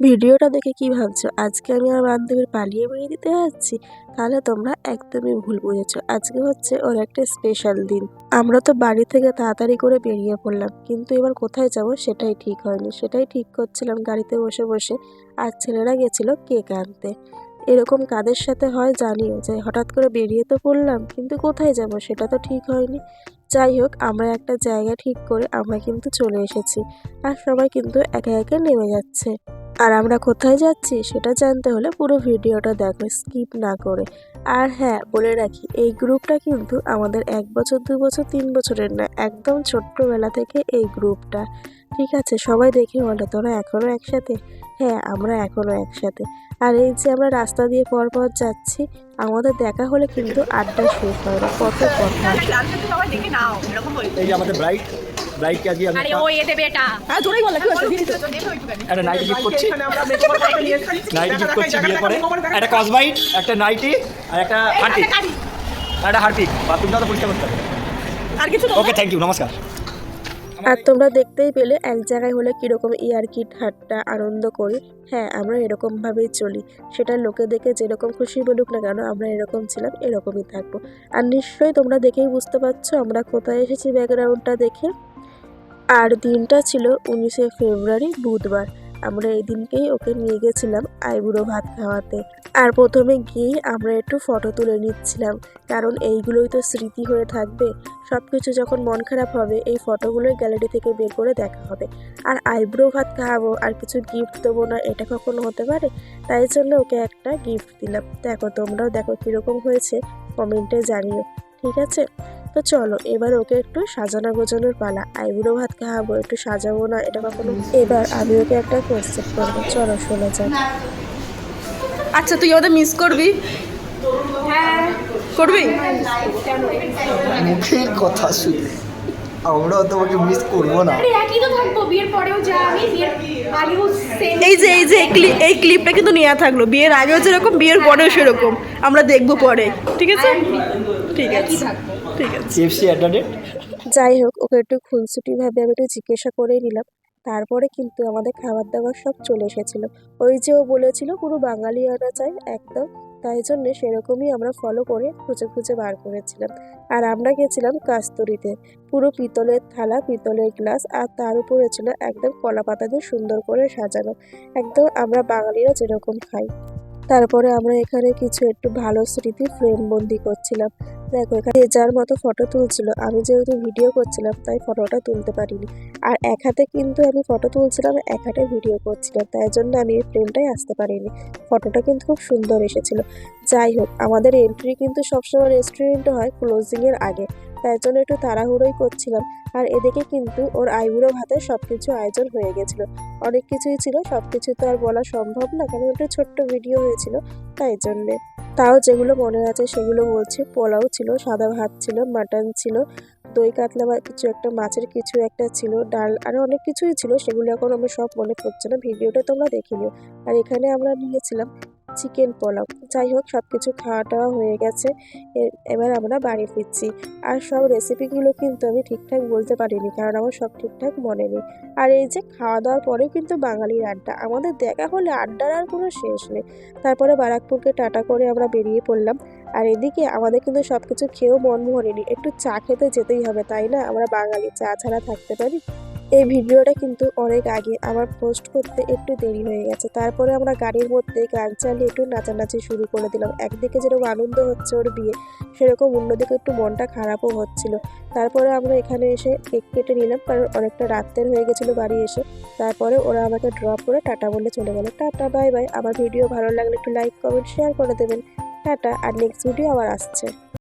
ভিডিওটা দেখে কি ভাবছ? আজকে আমি আমার বান্ধবীর পালিয়ে বিয়ে দিতে যাচ্ছি। তাহলে তোমরা একদমই ভুল বুঝেছ। আজকে হচ্ছে ওর একটা স্পেশাল দিন। আমরা তো বাড়ি থেকে তাড়াতাড়ি করে বেরিয়ে পড়লাম। কিন্তু এবার কোথায় যাব সেটাই ঠিক হয়নি। সেটাই ঠিক করছিলাম গাড়িতে বসে বসে। আর ছেলেরা গেছিল কেক আনতে। এরকম কাদের সাথে হয় জানিও। যে হঠাৎ করে বেরিয়ে তো পড়লাম। কিন্তু কোথায় যাব সেটা তো ঠিক হয়নি। যাই হোক, আমরা একটা জায়গা ঠিক করে আমরা কিন্তু চলে এসেছি। আর সবাই কিন্তু একে একে নেমে যাচ্ছে। আর আমরা কোথায় যাচ্ছি সেটা জানতে হলে পুরো ভিডিওটা দেখো স্কিপ না করে। আর হ্যাঁ বলে রাখি, এই গ্রুপটা কিন্তু আমাদের এক বছর, দু বছর, তিন বছরের না, একদম ছোট্টবেলা থেকে এই গ্রুপটা। ঠিক আছে, সবাই দেখে বলে তোরা এখনও একসাথে? হ্যাঁ আমরা এখনও একসাথে। আর এই যে আমরা রাস্তা দিয়ে পর পর যাচ্ছি, আমাদের দেখা হলে কিন্তু আড্ডা শেষ হয় না, কত কথা। ব্রাইটকে আজকে আমি আরে একটা- ও এ দেবে এটা হ্যাঁ জোরেই বল কি। একটা নাইটি গিফট করছি। নাইটি গিফট করছি বিয়ে করে। একটা কসবাইট একটা নাইটি আর একটা হারপিক আর একটা হারপিক বাথরুমটা তো পরিষ্কার করতে হবে। আর কিছু ওকে থ্যাংক ইউ নমস্কার। আর তোমরা দেখতেই পেলে এক জায়গায় হলে কীরকম ইয়ারকি ঠাট্টা আনন্দ করি। হ্যাঁ আমরা এরকমভাবেই চলি। সেটা লোকে দেখে যেরকম খুশি বলুক না কেন আমরা এরকম ছিলাম এরকমই থাকব। আর নিশ্চয়ই তোমরা দেখেই বুঝতে পারছ আমরা কোথায় এসেছি ব্যাকগ্রাউন্ডটা দেখে। আর দিনটা ছিল উনিশে ফেব্রুয়ারি, বুধবার। আমরা এই দিনকেই ওকে নিয়ে গেছিলাম আইবুড়ো ভাত খাওয়াতে। আর প্রথমে গিয়েই আমরা একটু ফটো তুলে নিচ্ছিলাম, কারণ এইগুলোই তো স্মৃতি হয়ে থাকবে। সব কিছু যখন মন খারাপ হবে, এই ফটোগুলোই গ্যালারি থেকে বের করে দেখা হবে। আর আইব্রো ভাত খাওয়াবো, আর কিছু গিফট দেবো না, এটা কখনো হতে পারে? তাই জন্য ওকে একটা গিফট দিলাম। দেখো তোমরাও দেখো কীরকম হয়েছে কমেন্টে জানিও, ঠিক আছে? তো চলো এবার ওকে একটু সাজানো গোজানোর পালা। আইব্রো ভাত খাওয়াবো একটু সাজাবো না এটা কখনো এবার আমি ওকে একটা কোয়েশ্চেন করব। চলো শোনা যাক। আচ্ছা তুই ওদের মিস করবি? করবি? মুখের কথা শুনে। আমরাও তোমাকে মিস করব না। একই তো থাকব বিয়ের পরেও যা আমি বিয়ের আগেও এই যে এই যে এই ক্লিপ এই ক্লিপটা কিন্তু নেওয়া থাকল বিয়ের আগেও যেরকম বিয়ের পরেও সেরকম। আমরা দেখব পরে ঠিক আছে? ঠিক আছে ঠিক আছে। অ্যাডাডেড যাই হোক ওকে একটু খুনসুটিভাবে আমি একটু জিজ্ঞাসা করেই নিলাম। তারপরে কিন্তু আমাদের খাবার দাবার সব চলে এসেছিল। ওই যে ও বলেছিল পুরো বাঙালি আনা চাই একদম। তাই জন্য সেরকমই আমরা ফলো করে খুঁজে খুঁজে বার করেছিলাম। আর আমরা গেছিলাম কাস্তরিতে। পুরো পিতলের থালা, পিতলের গ্লাস আর তার উপরে ছিল একদম কলা পাতা দিয়ে সুন্দর করে সাজানো। একদম আমরা বাঙালিরা যেরকম খাই। তারপরে আমরা এখানে কিছু একটু ভালো স্মৃতি ফ্রেম বন্দি করছিলাম। দেখো এখানে যার মতো ফটো তুলছিল, আমি যেহেতু ভিডিও করছিলাম, তাই ফটোটা তুলতে পারিনি। আর এক হাতে কিন্তু আমি ফটো তুলছিলাম এক হাতে ভিডিও করছিলাম, তাই জন্য আমি এই ফ্রেমটাই আসতে পারিনি। ফটোটা কিন্তু খুব সুন্দর এসেছিল। যাই হোক, আমাদের এন্ট্রি কিন্তু সবসময় রেস্টুরেন্টে হয় ক্লোজিংয়ের আগে। তাই জন্য একটু তাড়াহুড়োই করছিলাম। আর এদিকে কিন্তু ওর আইবুড়ো ভাতে সব কিছু আয়োজন হয়ে গেছিল। অনেক কিছুই ছিল সব কিছু তো আর বলা সম্ভব না, কারণ একটা ছোট্ট ভিডিও হয়েছিল, তাই জন্যে। তাও যেগুলো মনে আছে সেগুলো বলছি। পোলাও ছিল, সাদা ভাত ছিল, মাটন ছিল, দই কাতলা বা কিছু একটা, মাছের কিছু একটা ছিল, ডাল আরও অনেক কিছুই ছিল, সেগুলো এখন আমার সব মনে পড়ছে না। ভিডিওটা তোমরা দেখে নিও। আর এখানে আমরা নিয়েছিলাম চিকেন পোলাও। যাই হোক সব কিছু খাওয়া টাওয়া হয়ে গেছে। এবার আমরা বাড়ি ফিরছি। আর সব রেসিপিগুলো কিন্তু আমি ঠিকঠাক বলতে পারিনি, কারণ আমার সব ঠিকঠাক মনে নেই। আর এই যে খাওয়া দাওয়ার পরেও কিন্তু বাঙালির আড্ডা। আমাদের দেখা হলে আড্ডার আর কোনো শেষ নেই। তারপরে বারাকপুরকে টাটা করে আমরা বেরিয়ে পড়লাম। আর এদিকে আমাদের কিন্তু সব কিছু খেয়েও মন ভরেনি। একটু চা খেতে যেতেই হবে, তাই না? আমরা বাঙালি, চা ছাড়া থাকতে পারি? এই ভিডিওটা কিন্তু অনেক আগে আমার পোস্ট করতে একটু দেরি হয়ে গেছে। তারপরে আমরা গাড়ির মধ্যে গান চালিয়ে একটু নাচানাচি শুরু করে দিলাম। একদিকে যেরকম আনন্দ হচ্ছে ওর বিয়ে, সেরকম অন্যদিকে একটু মনটা খারাপও হচ্ছিল। তারপরে আমরা এখানে এসে কেক কেটে নিলাম, কারণ অনেকটা রাত্রের হয়ে গেছিল বাড়ি এসে। তারপরে ওরা আমাকে ড্রপ করে টাটা বলে চলে গেল। টাটা বাই বাই আমার ভিডিও ভালো লাগলে একটু লাইক কমেন্ট শেয়ার করে দেবেন। টাটা। আর নেক্সট ভিডিও আবার আসছে।